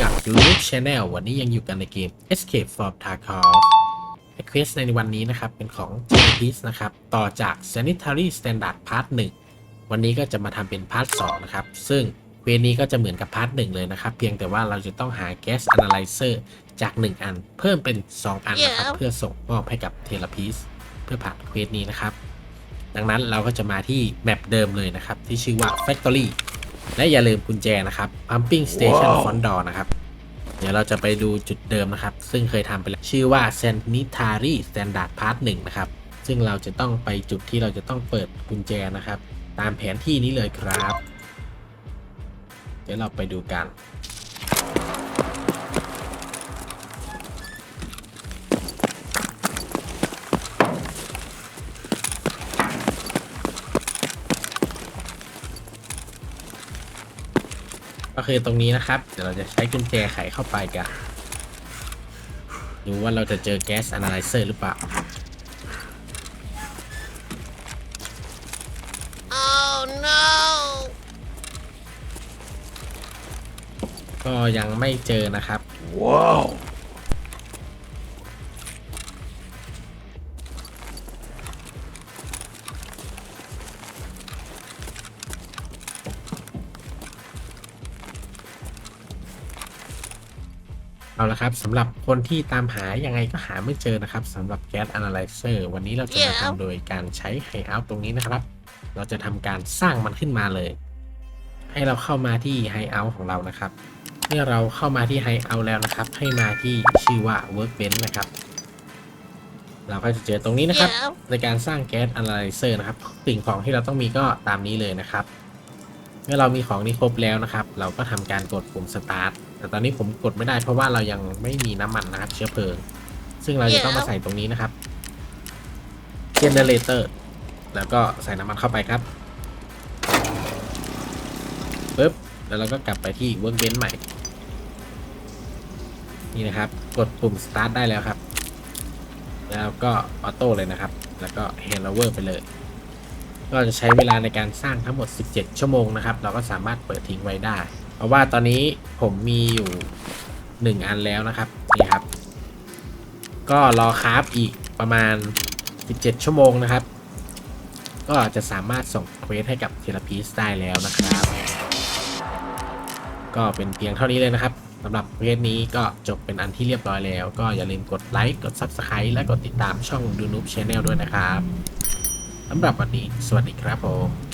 กับ YouTube Channel วันนี้ยังอยู่กันในเกม Escape from Tarkov เควสในวันนี้นะครับ เป็นของ j p i s นะครับ ต่อจาก Sanitary Standard Part 1 วันนี้ก็จะมาทำเป็นพาร์ท2นะครับ ซึ่งเควสนี้ก็จะเหมือนกับพาร์ท1เลยนะครับ เพียงแต่ว่าเราจะต้องหา Gas Analyzer จาก 1 อัน เพิ่มเป็น 2 อันนะครับ Yeah. เพื่อส่งมอบให้กับเทเลพีสเพื่อผ่านเควสนี้นะครับ ดังนั้นเราก็จะมาที่แมปเดิมเลยนะครับที่ชื่อว่า Factory และอย่าลืมกุญแจนะครับ Pumping Station ว้าว Front Door นะครับ เดี๋ยวเราจะไปดูจุดเดิมนะครับ ซึ่งเคยทำไปแล้ว ชื่อว่า Sanitary Standard Part 1นะครับ ซึ่งเราจะต้องไปจุดที่เราจะต้องเปิดกุญแจนะครับ ตามแผนที่นี้เลยครับ เดี๋ยวเราไปดูกัน ก็คือตรงนี้นะครับ เดี๋ยวเราจะใช้กุญแจไขเข้าไปกัน ดูว่าเราจะเจอแก๊ส Analyzer หรือเปล่า Oh no! ก็ยังไม่เจอนะครับ Wow. เอาละครับสำหรับคนที่ตามหายังไงก็หาไม่เจอนะครับสำหรับแก๊ส Analyzer วันนี้เราจะมา Yeah. ทำโดยการใช้ Hideout ตรงนี้นะครับ เราจะทำการสร้างมันขึ้นมาเลย ให้เราเข้ามาที่ Hideout ของเรานะครับ เมื่อเราเข้ามาที่ Hideout แล้วนะครับ ให้มาที่ชื่อว่า Workbench นะครับ เราก็จะเจอตรงนี้นะครับ Yeah. ในการสร้างแก๊ส Analyzer นะครับสิ่งของที่เราต้องมีก็ตามนี้เลยนะครับ เมื่อเรามีของนี้ครบแล้วนะครับ เราก็ทำการกดปุ่ม start แต่ตอนนี้ผมกดไม่ได้เพราะว่าเรายังไม่มีน้ำมันนะครับ เชื้อเพลิง ซึ่งเราจะต้องมาใส่ตรงนี้นะครับ generator แล้วก็ใส่น้ำมันเข้าไปครับปึ๊บแล้วเราก็กลับไปที่ workbench ใหม่ นี่นะครับ กดปุ่ม start ได้แล้วครับ แล้วก็ออโต้เลยนะครับ แล้วก็ hand over ไปเลย ก็จะใช้เวลาในการสร้างทั้งหมด 17 ชั่วโมงนะครับ เราก็สามารถเปิดทิ้งไว้ได้ เพราะว่าตอนนี้ผมมีอยู่1อันแล้วนะครับนี่ครับ ก็รอคราฟอีกประมาณ 17 ชั่วโมงนะครับ ก็จะสามารถส่งเควสให้กับเทเลพีสได้แล้วนะครับ ก็เป็นเพียงเท่านี้เลยนะครับสำหรับเควสนี้ก็จบเป็นอันที่เรียบร้อยแล้ว ก็อย่าลืมกดไลค์กด Subscribe และกดติดตามช่องดูนูบช Channel ด้วยนะครับสำหรับวันนี้ สวัสดีครับผม